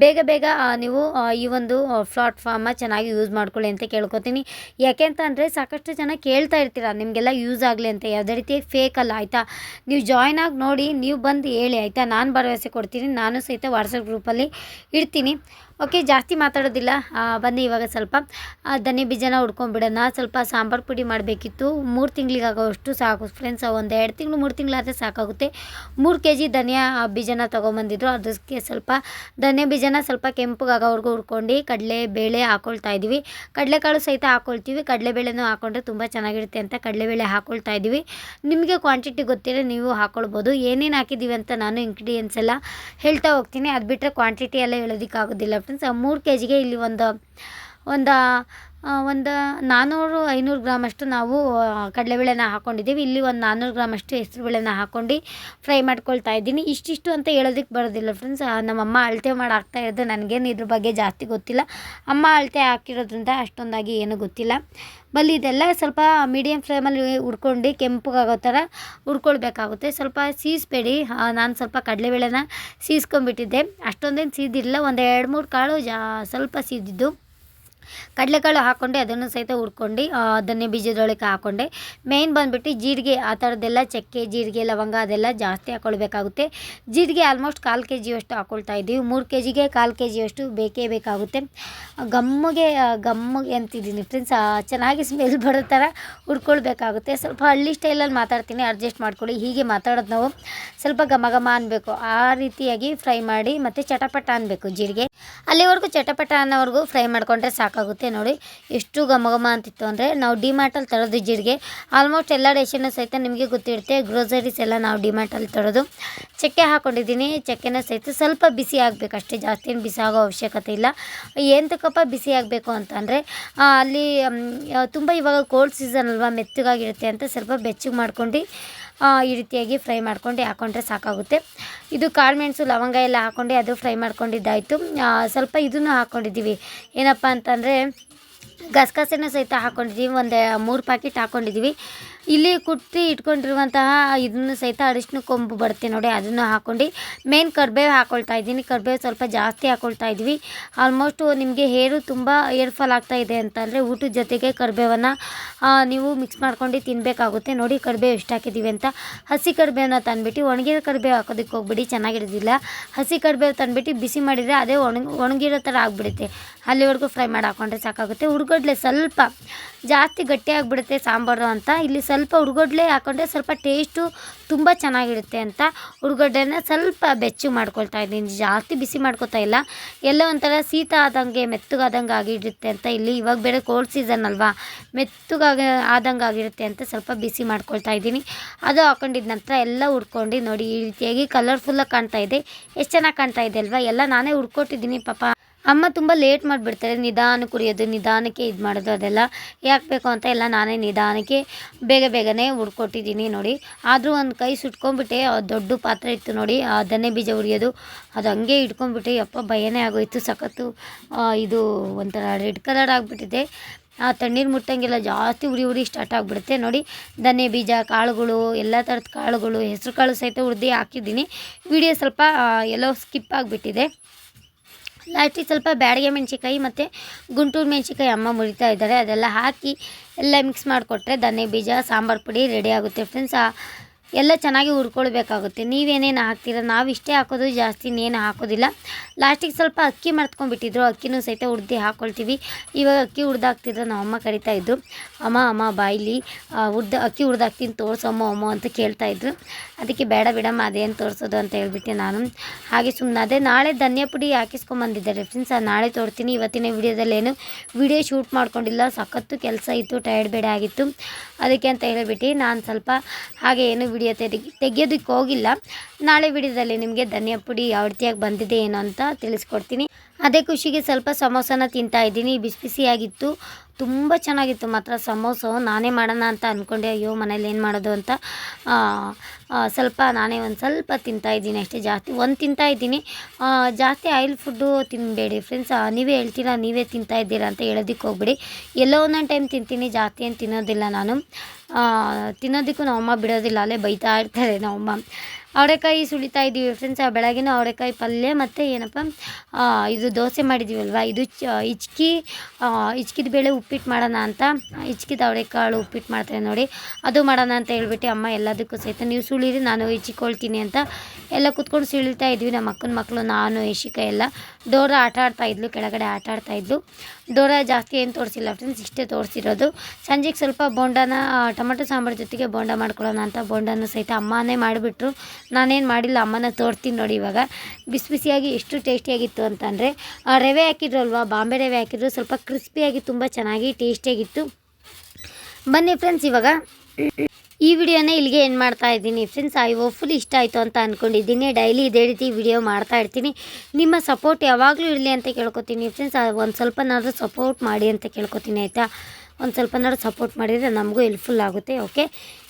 ಬೇಗ ಬೇಗ ನೀವು ಈ ಒಂದು ಪ್ಲಾಟ್ಫಾರ್ಮ ಚೆನ್ನಾಗಿ ಯೂಸ್ ಮಾಡ್ಕೊಳ್ಳಿ ಅಂತ ಕೇಳ್ಕೊತೀನಿ. ಯಾಕೆ ಅಂತ ಅಂದರೆ ಸಾಕಷ್ಟು ಜನ ಕೇಳ್ತಾ ಇರ್ತೀರ, ನಿಮಗೆಲ್ಲ ಯೂಸ್ ಆಗಲಿ ಅಂತ. ಯಾವುದೇ ರೀತಿ ಫೇಕ್ ಅಲ್ಲ, ಆಯಿತಾ? ನೀವು ಜಾಯ್ನ್ ಆಗಿ ನೋಡಿ, ನೀವು ಬಂದು ಹೇಳಿ, ಆಯಿತಾ? ನಾನು ಭರವಸೆ ಕೊಡ್ತೀನಿ. ನಾನು ಸಹಿತ ವಾಟ್ಸಪ್ ಗ್ರೂಪಲ್ಲಿ ಇಡ್ತೀನಿ ಓಕೆ ಜಾಸ್ತಿ ಮಾತಾಡೋದಿಲ್ಲ. ಬನ್ನಿ ಇವಾಗ ಸ್ವಲ್ಪ. ಧನಿ ಬೀಜನ ಹುಡ್ಕೊಂಡ್ಬಿಡೋಣ. ಸ್ವಲ್ಪ ಸಾಂಬಾರು ಪುಡಿ ಮಾಡಬೇಕಿತ್ತು. ಮೂರು ತಿಂಗಳಿಗಾಗೋಷ್ಟು ಸಾಕು. ಫ್ರೆಂಡ್ಸ್ ಒಂದು ಎರಡು ತಿಂಗಳು, ಮೂರು ತಿಂಗಳಾದರೆ ಸಾಕಾಗುತ್ತೆ. ಮೂರು ಕೆ ಜಿ ಧನಿಯಾ ಬೀಜನ ತೊಗೊಂಬಂದಿದ್ರು. ಅದಕ್ಕೆ ಸ್ವಲ್ಪ ಧನಿಯ ಬೀಜನ ಸ್ವಲ್ಪ ಕೆಂಪಗಾಗೋವರೆಗೂ ಹುಡ್ಕೊಂಡು ಕಡಲೆ ಬೇಳೆ ಹಾಕೊಳ್ತಾ ಇದ್ದೀವಿ ಕಡಲೆಕಾಳು ಸಹಿತ ಹಾಕ್ಕೊಳ್ತೀವಿ ಕಡಲೆಬೇಳೆನೂ ಹಾಕೊಂಡ್ರೆ ತುಂಬ ಚೆನ್ನಾಗಿರುತ್ತೆ ಅಂತ ಕಡಲೆಬೇಳೆ ಹಾಕ್ಕೊಳ್ತಾ ಇದ್ದೀವಿ ನಿಮಗೆ ಕ್ವಾಂಟಿಟಿ ಗೊತ್ತಿರೋ ನೀವು ಹಾಕ್ಕೊಳ್ಬೋದು ಏನೇನು ಹಾಕಿದ್ದೀವಿ ಅಂತ ನಾನು ಇಂಗ್ರೀಡಿಯೆಂಟ್ಸ್ ಎಲ್ಲ ಹೇಳ್ತಾ ಹೋಗ್ತೀನಿ. ಅದು ಬಿಟ್ಟರೆ ಕ್ವಾಂಟಿಟಿ ಎಲ್ಲ ಹೇಳೋದಕ್ಕಾಗೋದಿಲ್ಲ. ಮೂರು ಕೆ ಜಿಗೆ ಇಲ್ಲಿ ಒಂದು ಒಂದು ಒಂದು ನಾನ್ನೂರು ಐನೂರು ಗ್ರಾಮಷ್ಟು ನಾವು ಕಡಲೆಬೇಳೆನ ಹಾಕ್ಕೊಂಡಿದ್ದೀವಿ ಇಲ್ಲಿ ಒಂದು ನಾನ್ನೂರು ಗ್ರಾಮಷ್ಟು ಹೆಸರುಬೇಳೆನ ಹಾಕ್ಕೊಂಡು ಫ್ರೈ ಮಾಡ್ಕೊಳ್ತಾ ಇದ್ದೀನಿ. ಇಷ್ಟಿಷ್ಟು ಅಂತ ಹೇಳೋದಕ್ಕೆ ಬರೋದಿಲ್ಲ ಫ್ರೆಂಡ್ಸ್ ನಮ್ಮಮ್ಮ ಅಳತೆ ಮಾಡಿ ಹಾಕ್ತಾ ಇರೋದು ನನಗೇನು ಇದ್ರ ಬಗ್ಗೆ ಜಾಸ್ತಿ ಗೊತ್ತಿಲ್ಲ. ಅಮ್ಮ ಅಳತೆ ಹಾಕಿರೋದ್ರಿಂದ ಅಷ್ಟೊಂದಾಗಿ ಏನೂ ಗೊತ್ತಿಲ್ಲ. ಬಲ್ಲಿ ಇದೆಲ್ಲ ಸ್ವಲ್ಪ ಮೀಡಿಯಮ್ ಫ್ಲೇಮಲ್ಲಿ ಹುರ್ಕೊಂಡು ಕೆಂಪಗಾಗೋ ಥರ ಹುರ್ಕೊಳ್ಬೇಕಾಗುತ್ತೆ. ಸ್ವಲ್ಪ ಸೀಸ್ಬೇಡಿ. ನಾನು ಸ್ವಲ್ಪ ಕಡಲೆಬೇಳೆನ ಸೀಸ್ಕೊಂಡ್ಬಿಟ್ಟಿದ್ದೆ. ಅಷ್ಟೊಂದೇನು ಸೀದಿಲ್ಲ ಒಂದು ಎರಡು ಮೂರು ಕಾಳು ಜಾ, ಸ್ವಲ್ಪ ಸೀದಿದ್ದು. ಕಡಲೆಕಾಳು ಹಾಕ್ಕೊಂಡೆ ಅದನ್ನು ಸಹಿತ ಹುರ್ಕೊಂಡು ಧನ್ಯ ಬೀಜದೊಳಗೆ ಹಾಕ್ಕೊಂಡೆ ಮೇಯ್ನ್ ಬಂದುಬಿಟ್ಟು ಜೀರಿಗೆ, ಆ ಥರದ್ದೆಲ್ಲ ಚಕ್ಕೆ, ಜೀರಿಗೆ, ಲವಂಗ, ಅದೆಲ್ಲ ಜಾಸ್ತಿ ಹಾಕ್ಕೊಳ್ಬೇಕಾಗುತ್ತೆ ಜೀರಿಗೆ ಆಲ್ಮೋಸ್ಟ್ ಕಾಲು ಕೆ ಜಿಯಷ್ಟು ಹಾಕ್ಕೊಳ್ತಾ ಇದ್ದೀವಿ. ಮೂರು ಕೆ ಜಿಗೆ ಕಾಲು ಕೆ ಜಿಯಷ್ಟು ಬೇಕೇ ಬೇಕಾಗುತ್ತೆ. ಗಮ್ಮಗೆ ಗಮ್ಮಗೆ ಅಂತಿದ್ದೀನಿ ಫ್ರೆಂಡ್ಸ್ ಚೆನ್ನಾಗಿ ಸ್ಮೆಲ್ ಬರೋ ಥರ ಹುರ್ಕೊಳ್ಬೇಕಾಗುತ್ತೆ. ಸ್ವಲ್ಪ ಹಳ್ಳಿ ಸ್ಟೈಲಲ್ಲಿ ಮಾತಾಡ್ತೀನಿ ಅಡ್ಜಸ್ಟ್ ಮಾಡ್ಕೊಳ್ಳಿ. ಹೀಗೆ ಮಾತಾಡೋದು ನಾವು ಸ್ವಲ್ಪ ಘಮ ಘಮ ಅನ್ನಬೇಕು ಆ ರೀತಿಯಾಗಿ ಫ್ರೈ ಮಾಡಿ ಮತ್ತು ಚಟಪಟ ಅನ್ನಬೇಕು ಜೀರಿಗೆ. ಅಲ್ಲಿವರೆಗೂ ಚಟಪಟ ಅನ್ನೋವರೆಗೂ ಫ್ರೈ ಮಾಡಿಕೊಂಡ್ರೆ ಸಾಕಾಗುತ್ತೆ ನೋಡಿ. ಎಷ್ಟು ಘಮ ಘಮ ಅಂತಿತ್ತು ಅಂದರೆ ನಾವು ಡಿಮಾರ್ಟಲ್ಲಿ ತರೋದು ಜೀರಿಗೆ. ಆಲ್ಮೋಸ್ಟ್ ಎಲ್ಲ ರೇಷನ್ನು ಸಹಿತ ನಿಮಗೆ ಗೊತ್ತಿರುತ್ತೆ. ಗ್ರೋಸರೀಸ್ ಎಲ್ಲ ನಾವು ಡಿಮಾರ್ಟಲ್ಲಿ ತರೋದು. ಚಕ್ಕೆ ಹಾಕ್ಕೊಂಡಿದ್ದೀನಿ ಚಕ್ಕೆನ ಸಹಿತ ಸ್ವಲ್ಪ ಬಿಸಿ ಆಗಬೇಕಷ್ಟೇ ಜಾಸ್ತಿ ಏನು ಬಿಸಿ ಆಗೋ ಅವಶ್ಯಕತೆ ಇಲ್ಲ. ಎಂತಕ್ಕಪ್ಪ ಬಿಸಿ ಆಗಬೇಕು ಅಂತಂದರೆ ಅಲ್ಲಿ ತುಂಬ ಇವಾಗ ಕೋಲ್ಡ್ ಸೀಸನ್ ಅಲ್ವಾ, ಮೆತ್ತಗಾಗಿರುತ್ತೆ ಅಂತ ಸ್ವಲ್ಪ ಬೆಚ್ಚಗೆ ಮಾಡ್ಕೊಂಡು ಈ ರೀತಿಯಾಗಿ ಫ್ರೈ ಮಾಡ್ಕೊಂಡು ಹಾಕ್ಕೊಂಡ್ರೆ ಸಾಕಾಗುತ್ತೆ. ಇದು ಕಾಳುಮೆಣಸು ಲವಂಗ ಎಲ್ಲ ಹಾಕ್ಕೊಂಡು ಅದು ಫ್ರೈ ಮಾಡ್ಕೊಂಡಿದ್ದಾಯಿತು. ಸ್ವಲ್ಪ ಇದನ್ನು ಹಾಕ್ಕೊಂಡಿದ್ದೀವಿ ಏನಪ್ಪ ಅಂತಂದರೆ ಗಸಗಸೆನೂ ಸಹಿತ ಹಾಕ್ಕೊಂಡಿದ್ದೀವಿ ಒಂದು ಮೂರು ಪ್ಯಾಕೆಟ್ ಹಾಕ್ಕೊಂಡಿದ್ದೀವಿ ಇಲ್ಲಿ ಕುಟ್ಟಿ ಇಟ್ಕೊಂಡಿರುವಂತಹ ಇದನ್ನು ಸಹಿತ ಅರಿಶಿನ ಕೊಂಬು ಬರುತ್ತೆ ನೋಡಿ, ಅದನ್ನು ಹಾಕ್ಕೊಂಡು ಮೇನ್ ಕರ್ಬೇವು ಹಾಕ್ಕೊಳ್ತಾ ಇದ್ದೀನಿ. ಕರ್ಬೇವು ಸ್ವಲ್ಪ ಜಾಸ್ತಿ ಹಾಕ್ಕೊಳ್ತಾ ಇದ್ವಿ ಆಲ್ಮೋಸ್ಟು ನಿಮಗೆ ಹೇರು ತುಂಬ ಏರ್ಫಾಲ್ ಫಾಲ್ ಆಗ್ತಾ ಇದೆ ಅಂತಂದರೆ ಊಟದ ಜೊತೆಗೆ ಕರ್ಬೇವನ್ನು ನೀವು ಮಿಕ್ಸ್ ಮಾಡ್ಕೊಂಡು ತಿನ್ನಬೇಕಾಗುತ್ತೆ ನೋಡಿ, ಕರ್ಬೇವು ಎಷ್ಟು ಹಾಕಿದ್ದೀವಿ ಅಂತ. ಹಸಿ ಕರ್ಬೇವನ್ನ ತಂದುಬಿಟ್ಟು ಒಣಗಿರೋ ಕರ್ಬೇವು ಹಾಕೋದಕ್ಕೆ ಹೋಗ್ಬಿಡಿ, ಚೆನ್ನಾಗಿರೋದಿಲ್ಲ. ಹಸಿ ಕರ್ಬೇವು ತಂದುಬಿಟ್ಟು ಬಿಸಿ ಮಾಡಿದರೆ ಅದೇ ಒಣಗಿ, ಒಣಗಿರೋ ಥರ ಆಗಿಬಿಡುತ್ತೆ. ಅಲ್ಲಿವರೆಗೂ ಫ್ರೈ ಮಾಡಿ ಹಾಕೊಂಡ್ರೆ ಸಾಕಾಗುತ್ತೆ. ಹುಡುಗಡ್ಲೆ ಸ್ವಲ್ಪ ಜಾಸ್ತಿ ಗಟ್ಟಿಯಾಗಿಬಿಡುತ್ತೆ ಸಾಂಬಾರು ಅಂತ. ಇಲ್ಲಿ ಸ್ವಲ್ಪ ಹುಡುಗಡ್ಲೆ ಹಾಕೊಂಡ್ರೆ ಸ್ವಲ್ಪ ಟೇಸ್ಟು ತುಂಬ ಚೆನ್ನಾಗಿರುತ್ತೆ ಅಂತ. ಹುಡುಗಡ್ಡೆನ ಸ್ವಲ್ಪ ಬೆಚ್ಚು ಮಾಡ್ಕೊಳ್ತಾ ಇದ್ದೀನಿ. ಜಾಸ್ತಿ ಬಿಸಿ ಮಾಡ್ಕೊತಾ ಇಲ್ಲ. ಎಲ್ಲ ಒಂಥರ ಶೀತ ಆದಂಗೆ ಮೆತ್ತಗಾದಂಗೆ ಆಗಿರುತ್ತೆ ಅಂತ ಇಲ್ಲಿ. ಇವಾಗ ಬೇರೆ ಕೋಲ್ಡ್ ಸೀಸನ್ ಅಲ್ವಾ? ಮೆತ್ತಗಾಗ ಆದಂಗೆ ಆಗಿರುತ್ತೆ ಅಂತ ಸ್ವಲ್ಪ ಬಿಸಿ ಮಾಡ್ಕೊಳ್ತಾ ಇದ್ದೀನಿ. ಅದು ಹಾಕೊಂಡಿದ ನಂತರ ಎಲ್ಲ ಹುಡ್ಕೊಂಡು ನೋಡಿ, ಈ ರೀತಿಯಾಗಿ ಕಲರ್ಫುಲ್ಲಾಗಿ ಕಾಣ್ತಾ ಇದೆ. ಎಷ್ಟು ಚೆನ್ನಾಗಿ ಕಾಣ್ತಾ ಇದೆ ಅಲ್ವಾ? ಎಲ್ಲ ನಾನೇ ಹುಡ್ಕೊಟ್ಟಿದ್ದೀನಿ ಪಾಪ. ಅಮ್ಮ ತುಂಬ ಲೇಟ್ ಮಾಡಿಬಿಡ್ತಾರೆ. ನಿಧಾನ ಕುರಿಯೋದು ನಿಧಾನಕ್ಕೆ ಇದು ಮಾಡೋದು ಅದೆಲ್ಲ. ಯಾಕೆ ಬೇಕು ಅಂತ ಎಲ್ಲ ನಾನೇ ನಿಧಾನಕ್ಕೆ ಬೇಗ ಬೇಗನೆ ಹುಡ್ಕೊಟ್ಟಿದ್ದೀನಿ ನೋಡಿ. ಆದರೂ ಒಂದು ಕೈ ಸುಟ್ಕೊಂಡ್ಬಿಟ್ಟೆ ದೊಡ್ಡ ಪಾತ್ರೆ ಇತ್ತು ನೋಡಿ ಅದನ್ನೇ ದನೆ ಬೀಜ ಹುರಿಯೋದು ಅದು ಹಂಗೆ ಇಟ್ಕೊಂಡ್ಬಿಟ್ಟೆ. ಯಪ್ಪ, ಭಯನೇ ಆಗೋಯ್ತು, ಸಖತ್ತು. ಇದು ಒಂಥರ ರೆಡ್ ಕಲರ್ ಆಗಿಬಿಟ್ಟಿದೆ. ಆ ತಣ್ಣೀರು ಮುಟ್ಟಂಗೆಲ್ಲ ಜಾಸ್ತಿ ಉರಿ ಉರಿ ಸ್ಟಾರ್ಟ್ ಆಗಿಬಿಡುತ್ತೆ ನೋಡಿ. ಧನ್ಯ ಬೀಜ, ಕಾಳುಗಳು, ಎಲ್ಲ ಥರದ ಕಾಳುಗಳು ಹೆಸರು ಕಾಳು ಸಹಿತ ಹುರಿದು ಹಾಕಿದ್ದೀನಿ. ವಿಡಿಯೋ ಸ್ವಲ್ಪ ಎಲ್ಲೋ ಸ್ಕಿಪ್ ಆಗಿಬಿಟ್ಟಿದೆ. ಲಾಸ್ಟಿಗೆ ಸ್ವಲ್ಪ ಬ್ಯಾಡಿಗೆ ಮೆಣಸಿಕಾಯಿ ಮತ್ತು ಗುಂಟೂರು ಮೆಣಸಿಕಾಯಿ ಅಮ್ಮ ಮುರಿತಾ ಇದ್ದಾರೆ. ಅದೆಲ್ಲ ಹಾಕಿ ಎಲ್ಲ ಮಿಕ್ಸ್ ಮಾಡಿಕೊಟ್ರೆ ಧನ್ಯ ಬೀಜ ಸಾಂಬಾರು ಪುಡಿ ರೆಡಿ ಆಗುತ್ತೆ. ಫ್ರೆಂಡ್ಸ್ ಎಲ್ಲ ಚೆನ್ನಾಗಿ ಹುರ್ಕೊಳ್ಬೇಕಾಗುತ್ತೆ. ನೀವೇನೇನು ಹಾಕ್ತೀರ? ನಾವು ಇಷ್ಟೇ ಹಾಕೋದು, ಜಾಸ್ತಿ ಇನ್ನೇನು ಹಾಕೋದಿಲ್ಲ. ಲಾಸ್ಟಿಗೆ ಸ್ವಲ್ಪ ಅಕ್ಕಿ ಮರ್ತ್ಕೊಂಡ್ಬಿಟ್ಟಿದ್ರು. ಅಕ್ಕಿನೂ ಸಹಿತ ಉಡ್ದು ಹಾಕ್ಕೊಳ್ತೀವಿ ಇವಾಗ ಅಕ್ಕಿ ಹುಡ್ದಾಕ್ತಿದ್ರೆ ನಮ್ಮ ಅಮ್ಮ ಕರಿತಾ ಇದ್ರು. ಅಮ್ಮ ಅಮ್ಮ, ಬಾಯಿಲಿ ಉಡ್ದು ಅಕ್ಕಿ ಹುಡ್ದಾಕ್ತೀನಿ ತೋರ್ಸಮ್ಮ ಅಮ್ಮ ಅಂತ ಕೇಳ್ತಾ ಇದ್ರು. ಅದಕ್ಕೆ ಬೇಡ, ಬಿಡಮ್ಮ, ಅದೇನು ತೋರಿಸೋದು ಅಂತ ಹೇಳ್ಬಿಟ್ಟು ನಾನು. ಹಾಗೆ ಸುಮ್ಮನೆ ಅದೇ ನಾಳೆ ಧನ್ಯ ಪುಡಿ ಹಾಕಿಸ್ಕೊಂಬಂದಿದ್ದಾರೆ ಫ್ರೆಂಡ್ಸ್ ನಾಳೆ ತೋರ್ತೀನಿ ಇವತ್ತಿನ ವಿಡಿಯೋದಲ್ಲೇನು ವಿಡಿಯೋ ಶೂಟ್ ಮಾಡ್ಕೊಂಡಿಲ್ಲ. ಸಖತ್ತು ಕೆಲಸ ಇತ್ತು ಟೈರ್ಡ್ ಬೇಡ ಆಗಿತ್ತು. ಅದಕ್ಕೆ ಅಂತ ಹೇಳಿಬಿಟ್ಟು ನಾನು ಸ್ವಲ್ಪ ಹಾಗೆ ಏನು ವಿಡಿಯೋ ತೆಗಿ, ತೆಗಿಯೋದಕ್ಕೆ ಹೋಗಿಲ್ಲ. ನಾಳೆ ವಿಡಿಯೋದಲ್ಲಿ ನಿಮಗೆ ಧನಿಯಾ ಪುಡಿ ಯಾವ ರೀತಿಯಾಗಿ ಬಂದಿದೆ, ಏನು ಅಂತ ತಿಳಿಸ್ಕೊಡ್ತೀನಿ. ಅದೇ ಖುಷಿಗೆ ಸ್ವಲ್ಪ ಸಮೋಸನ ತಿಂತಾ ಇದ್ದೀನಿ. ಬಿಸಿ ಬಿಸಿಯಾಗಿತ್ತು ತುಂಬ ಚೆನ್ನಾಗಿತ್ತು ಮಾತ್ರ ಸಮೋಸ. ನಾನೇ ಮಾಡೋಣ ಅಂತ ಅಂದ್ಕೊಂಡೆ ಅಯ್ಯೋ, ಮನೇಲಿ ಏನು ಮಾಡೋದು ಅಂತ. ಸ್ವಲ್ಪ ನಾನೇ ಒಂದು ಸ್ವಲ್ಪ ತಿಂತಾ ಇದ್ದೀನಿ ಅಷ್ಟೇ, ಜಾಸ್ತಿ ಒಂದು ತಿಂತಾ ಇದ್ದೀನಿ. ಜಾಸ್ತಿ ಆಯಿಲ್ ಫುಡ್ಡು ತಿನ್ನಬೇಡಿ ಫ್ರೆಂಡ್ಸ್. ನೀವೇ ಹೇಳ್ತೀರಾ, ನೀವೇ ತಿಂತಾ ಇದ್ದೀರಾ ಅಂತ ಹೇಳೋದಕ್ಕೆ ಹೋಗ್ಬೇಡಿ. ಎಲ್ಲೋ ಒಂದೊಂದು ಟೈಮ್ ತಿಂತೀನಿ, ಜಾಸ್ತಿ ಏನು ತಿನ್ನೋದಿಲ್ಲ ನಾನು. ತಿನ್ನೋದಕ್ಕೂ ನಮ್ಮಮ್ಮ ಬಿಡೋದಿಲ್ಲ, ಅಲ್ಲೇ ಬೈತಾ ಇರ್ತಾರೆ ನಮ್ಮಮ್ಮ. ಅವರೆಕಾಯಿ ಸುಳಿತಾ ಇದ್ದೀವಿ ಫ್ರೆಂಡ್ಸ್ ಆ ಬೆಳಗಿನ ಅವರೆಕಾಯಿ ಪಲ್ಯ ಮತ್ತು ಏನಪ್ಪ ಇದು ದೋಸೆ ಮಾಡಿದ್ದೀವಲ್ವ ಇದು ಚ ಹಿಚ್ಕಿ ಹಿಚ್ಕಿದ ಬೇಳೆ ಉಪ್ಪಿಟ್ಟು ಮಾಡೋಣ ಅಂತ ಹಿಚ್ಕಿದ ಅವರೆಕಾಳು ಉಪ್ಪಿಟ್ಟು ಮಾಡ್ತಾರೆ ನೋಡಿ, ಅದು ಮಾಡೋಣ ಅಂತ ಹೇಳ್ಬಿಟ್ಟು ಅಮ್ಮ ಎಲ್ಲದಕ್ಕೂ ಸಹಿತ, ನೀವು ಸುಳಿರಿ ನಾನು ಹಿಚ್ಕೊಳ್ತೀನಿ ಅಂತ ಎಲ್ಲ ಕುತ್ಕೊಂಡು ಸುಳಿತಾ ಇದ್ವಿ, ನಮ್ಮ ಅಕ್ಕನ ಮಕ್ಕಳು ನಾನು ಯಶಿಕ ಎಲ್ಲ ಡೋರ ಆಟ ಆಡ್ತಾಯಿದ್ಲು ಕೆಳಗಡೆ ಆಟ ಆಡ್ತಾ ಇದ್ಲು. ಡೋರ ಜಾಸ್ತಿ ಏನು ತೋರಿಸಿಲ್ಲ ಫ್ರೆಂಡ್ಸ್ ಇಷ್ಟೇ ತೋರಿಸಿರೋದು. ಸಂಜೆಗೆ ಸ್ವಲ್ಪ ಬೋಂಡನ ಟೊಮೆಟೊ ಸಾಂಬಾರು ಜೊತೆಗೆ ಬೋಂಡ ಮಾಡ್ಕೊಳ್ಳೋಣ ಅಂತ ಬೋಂಡನ ಸಹಿತ ಅಮ್ಮನೇ ಮಾಡಿಬಿಟ್ರು. ನಾನೇನು ಮಾಡಿಲ್ಲ, ಅಮ್ಮನ ತೋರ್ತೀನಿ ನೋಡಿ ಇವಾಗ. ಬಿಸಿ ಬಿಸಿಯಾಗಿ ಎಷ್ಟು ಟೇಸ್ಟಿಯಾಗಿತ್ತು ಅಂತಂದರೆ ರವೆ ಹಾಕಿದ್ರಲ್ವಾ ಬಾಂಬೆ ರವೆ ಹಾಕಿದ್ರು, ಸ್ವಲ್ಪ ಕ್ರಿಸ್ಪಿಯಾಗಿ ತುಂಬ ಚೆನ್ನಾಗಿ ಟೇಸ್ಟಿಯಾಗಿತ್ತು. ಬನ್ನಿ ಫ್ರೆಂಡ್ಸ್ ಇವಾಗ. ಈ ವಿಡಿಯೋನ ಇಲ್ಲಿಗೆ ಏನು ಮಾಡ್ತಾ ಇದ್ದೀನಿ. ಫ್ರೆಂಡ್ಸ್ ಐ ಫುಲ್ ಇಷ್ಟ ಆಯಿತು ಅಂತ ಅಂದ್ಕೊಂಡಿದ್ದೀನಿ ಡೈಲಿ ಇದೇ ರೀತಿ ವಿಡಿಯೋ ಮಾಡ್ತಾ ಇರ್ತೀನಿ. ನಿಮ್ಮ ಸಪೋರ್ಟ್ ಯಾವಾಗಲೂ ಇರಲಿ ಅಂತ ಕೇಳ್ಕೊತೀನಿ. ಫ್ರೆಂಡ್ಸ್ ಒಂದು ಸ್ವಲ್ಪನಾದರೂ ಸಪೋರ್ಟ್ ಮಾಡಿ ಅಂತ ಕೇಳ್ಕೊತೀನಿ, ಆಯಿತಾ? ಒಂದು ಸ್ವಲ್ಪನಾದ್ರೂ ಸಪೋರ್ಟ್ ಮಾಡಿದರೆ ನಮಗೂ ಹೆಲ್ಪ್ಫುಲ್ ಆಗುತ್ತೆ ಓಕೆ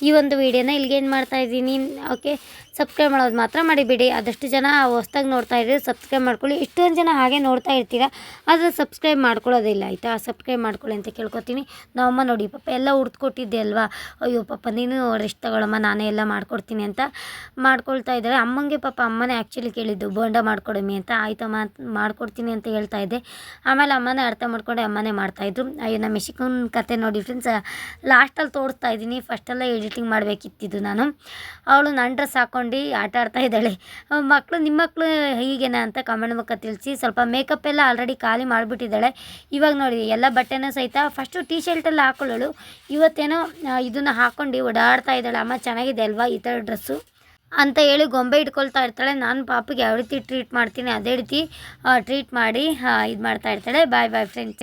ಈ ಒಂದು ವಿಡಿಯೋನ ಮಾಡ್ತಾ ಇದ್ದೀನಿ ಓಕೆ ಸಬ್ಸ್ಕ್ರೈಬ್ ಮಾಡೋದು ಮಾತ್ರ ಮಾಡಿಬಿಡಿ ಆದಷ್ಟು ಜನ ಹೊಸ್ದಾಗಿ ನೋಡ್ತಾ ಇದ್ದೀರಿ ಸಬ್ಸ್ಕ್ರೈಬ್ ಮಾಡ್ಕೊಳ್ಳಿ. ಇಷ್ಟೊಂದು ಜನ ಹಾಗೆ ನೋಡ್ತಾ ಇರ್ತೀರಾ, ಆದರೆ ಸಬ್ಸ್ಕ್ರೈಬ್ ಮಾಡ್ಕೊಳ್ಳೋದಿಲ್ಲ, ಆಯಿತಾ? ಸಬ್ಸ್ಕ್ರೈಬ್ ಮಾಡ್ಕೊಳ್ಳಿ ಅಂತ ಕೇಳ್ಕೊತೀನಿ. ನಮ್ಮಮ್ಮ ನೋಡಿ, ಪಾಪ ಎಲ್ಲ ಹುಡ್ಕೊಟ್ಟಿದ್ದೆ ಅಲ್ವಾ? ಅಯ್ಯೋ, ಪಾಪ, ನೀನು ರೆಸ್ಟ್ ತಗೊಳಮ್ಮ, ನಾನೇ ಎಲ್ಲ ಮಾಡ್ಕೊಡ್ತೀನಿ ಅಂತ ಮಾಡ್ಕೊಳ್ತಾ ಇದ್ದಾರೆ. ಅಮ್ಮಂಗೆ ಪಾಪ ಅಮ್ಮನೇ ಆ್ಯಕ್ಚುಲಿ ಕೇಳಿದ್ದು, ಬೋಂಡ ಮಾಡ್ಕೊಡಮ್ಮಿ ಅಂತ. ಆಯಿತಮ್ಮ ಮಾಡ್ಕೊಡ್ತೀನಿ ಅಂತ ಹೇಳ್ತಾ ಇದ್ದೆ. ಆಮೇಲೆ ಅಮ್ಮನೇ ಅರ್ಥ ಮಾಡ್ಕೊಂಡೆ, ಅಮ್ಮನೇ ಮಾಡ್ತಾಯಿದ್ರು ಅಯ್ಯೋ, ನಮ್ಮ ಮೆಶಿಕನ್ ಕತೆ ನೋಡಿ ಫ್ರೆಂಡ್ಸ್ ಲಾಸ್ಟಲ್ಲಿ ತೋರಿಸ್ತಾ ಇದ್ದೀನಿ. ಫಸ್ಟೆಲ್ಲ ಎಡಿಟಿಂಗ್ ಮಾಡಬೇಕಿತ್ತಿದ್ದು ನಾನು. ಅವಳು ನನ್ನ ಡ್ರೆಸ್ ಹಾಕ್ಕೊಂಡು ಆಟ ಆಡ್ತಾ ಇದ್ದಾಳೆ. ಮಕ್ಕಳು ನಿಮ್ಮ ಮಕ್ಕಳು ಹೀಗೇನಾ ಅಂತ ಕಮೆಂಟ್ ಮೂಲಕ ತಿಳಿಸಿ ಸ್ವಲ್ಪ ಮೇಕಪ್ ಎಲ್ಲ ಆಲ್ರೆಡಿ ಖಾಲಿ ಮಾಡಿಬಿಟ್ಟಿದ್ದಾಳೆ. ಇವಾಗ ನೋಡಿ, ಎಲ್ಲ ಬಟ್ಟೆನೂ ಸಹಿತ ಫಸ್ಟು ಟೀ ಶರ್ಟೆಲ್ಲ ಹಾಕೊಳ್ಳೋಳು. ಇವತ್ತೇನೋ ಇದನ್ನು ಹಾಕ್ಕೊಂಡು ಓಡಾಡ್ತಾ ಇದ್ದಾಳೆ. ಅಮ್ಮ, ಚೆನ್ನಾಗಿದೆ ಅಲ್ವಾ ಈ ಥರ ಡ್ರೆಸ್ಸು ಅಂತ ಹೇಳಿ ಗೊಂಬೆ ಇಟ್ಕೊಳ್ತಾ ಇರ್ತಾಳೆ. ನಾನು ಪಾಪಿಗೆ ಯಾವ ರೀತಿ ಟ್ರೀಟ್ ಮಾಡ್ತೀನಿ. ಅದೇ ರೀತಿ ಟ್ರೀಟ್ ಮಾಡಿ ಇದು ಮಾಡ್ತಾ ಇರ್ತಾಳೆ. ಬಾಯ್ ಬಾಯ್ ಫ್ರೆಂಡ್ಸ್